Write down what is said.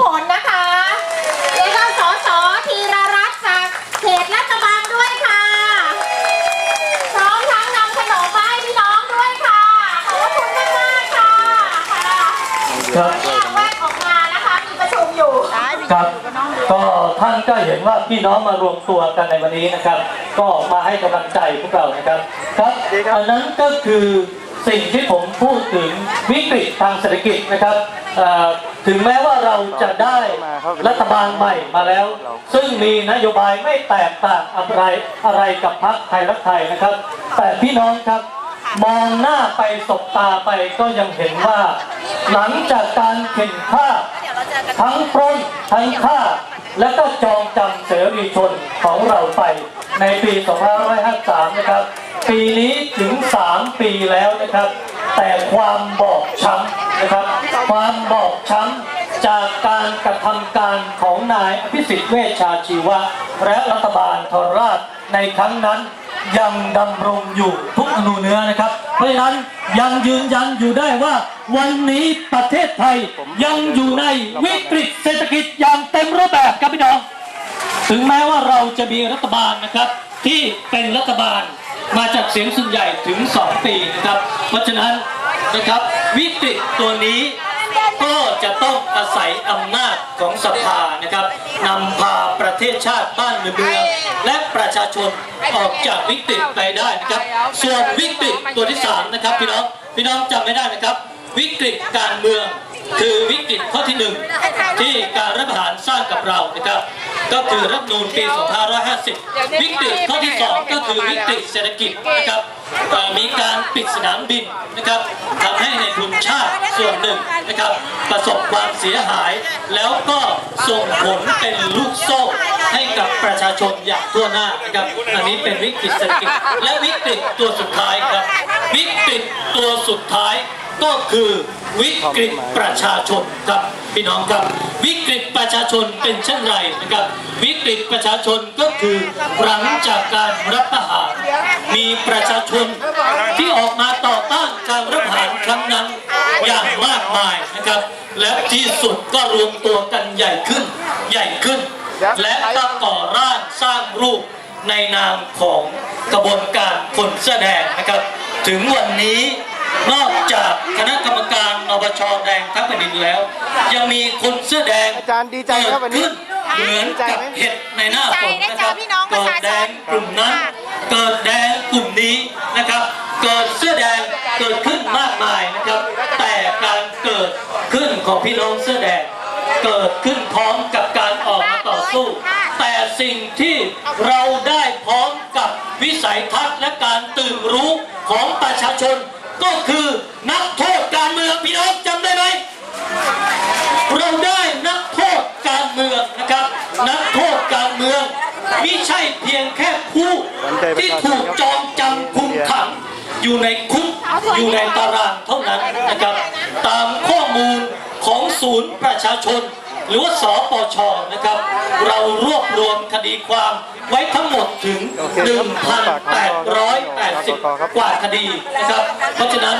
ผลนะคะแล้วก็สสธีรรัตน์จากเขตรัฐบาลด้วยค่ะ พร้อมทั้งนำขนมมาให้พี่น้องด้วยค่ะ ขอบพระคุณมากๆค่ะค่ะครับแยกแวกออกมานะคะ มีประชุมอยู่ ครับก็ท่านก็เห็นว่าพี่น้องมารวมตัวกันในวันนี้นะครับ ก็มาให้กำลังใจพวกเรานะครับ ครับอันนั้นก็คือ สิ่งที่ผมพูดถึงวิกฤตทางเศรษฐกิจนะครับถึงแม้ว่าเราจะได้รัฐบาลใหม่มาแล้ว ซึ่งมีนโยบายไม่แตกต่างอะไรอะไรกับพรรคไทยรักไทยนะครับ แต่พี่น้องครับมองหน้าไปสบตาไปก็ยังเห็นว่า หลังจากการเข็นฆ่าทั้งปล้นทั้งฆ่า และก็จองจำเสรีชนของเราไปในปี 2553 นะครับ ปีนี้ถึง 3 ปีแล้วนะครับ แต่ความบอบช้ำนะครับ ความบอบช้ำจากการกระทำการของนายอภิสิทธิ์เวชชาชีวะ และรัฐบาลทรราชในครั้งนั้นยังดำรงอยู่ทุกอนูเนื้อนะครับ เพราะฉะนั้นยังยืนยันอยู่ได้ว่า วันนี้ประเทศไทยยังอยู่ในวิกฤตเศรษฐกิจอย่างเต็มรูปแบบครับพี่น้อง ถึงแม้ว่าเราจะมีรัฐบาลนะครับ ที่เป็นรัฐบาล มาจากเสียงส่วนใหญ่ถึง 2 ปีนะครับ เพราะฉะนั้นนะครับวิกฤตตัวนี้ก็จะต้องอาศัยอำนาจของสภานะครับนำพาประเทศชาติบ้านเมืองและประชาชนออกจากวิกฤตไปได้นะครับ ส่วนวิกฤตตัวที่สามนะครับพี่น้องพี่น้องจำไม่ได้นะครับ วิกฤตการเมือง คือวิกฤตข้อที่หนึ่งที่การรัฐประหารสร้างกับเรานะครับ ก็คือรัฐนูญปี 2550 วิกฤตข้อที่สองก็คือวิกฤตเศรษฐกิจนะครับมีการปิดสนามบินนะครับทำให้ในทุนชาติส่วนหนึ่งนะครับ ประสบความเสียหาย แล้วก็ส่งผลเป็นลูกโซ่ให้กับประชาชนอย่างทั่วหน้านะครับ อันนี้เป็นวิกฤตเศรษฐกิจและวิกฤตตัวสุดท้ายครับ วิกฤตตัวสุดท้าย ก็คือวิกฤตประชาชนครับพี่น้องครับ วิกฤตประชาชนเป็นเช่นไรนะครับ วิกฤตประชาชนก็คือหลังจากการรัฐประหารมีประชาชนที่ออกมาต่อต้านการรัฐประหารครั้งนั้นอย่างมากมายนะครับ และที่สุดก็รวมตัวกันใหญ่ขึ้นใหญ่ขึ้น และก็ก่อร่างสร้างรูปในนามของกระบวนการคนเสื้อแดงนะครับ ถึงวันนี้ นอกจากคณะกรรมการนปชแดงทั้งแผ่นดินแล้ว ยังมีคนเสื้อแดงอาจารย์ดีใจครับวันนี้ เกิดขึ้นเหมือนกับเห็ดในหน้าฝนนะครับดีใจได้เจอพี่น้องประเกิดชาชน แดงกลุ่มนั้น เกิดแดงกลุ่มนี้นะครับ เกิดเสื้อแดงเกิดขึ้นมากมายนะครับ แต่การเกิดขึ้นของพี่น้องเสื้อแดง เกิดขึ้นพร้อมกับการออกมาต่อสู้ แต่สิ่งที่เราได้พร้อมกับวิสัยทัศน์และการตื่นรู้ของประชาชน ก็คือนักโทษการเมืองพี่น้องจำได้ไหมเราได้นักโทษการเมืองนะครับ นักโทษการเมืองไม่ใช่เพียงแค่ผู้ที่ถูกจองจำคุมขังอยู่ในคุกอยู่ในตารางเท่านั้นนะครับ ตามข้อมูลของศูนย์ประชาชน หรือว่าสปชนะครับ เรารวบรวมคดีความไว้ทั้งหมดถึง 1,880 กว่าคดีนะครับ เพราะฉะนั้น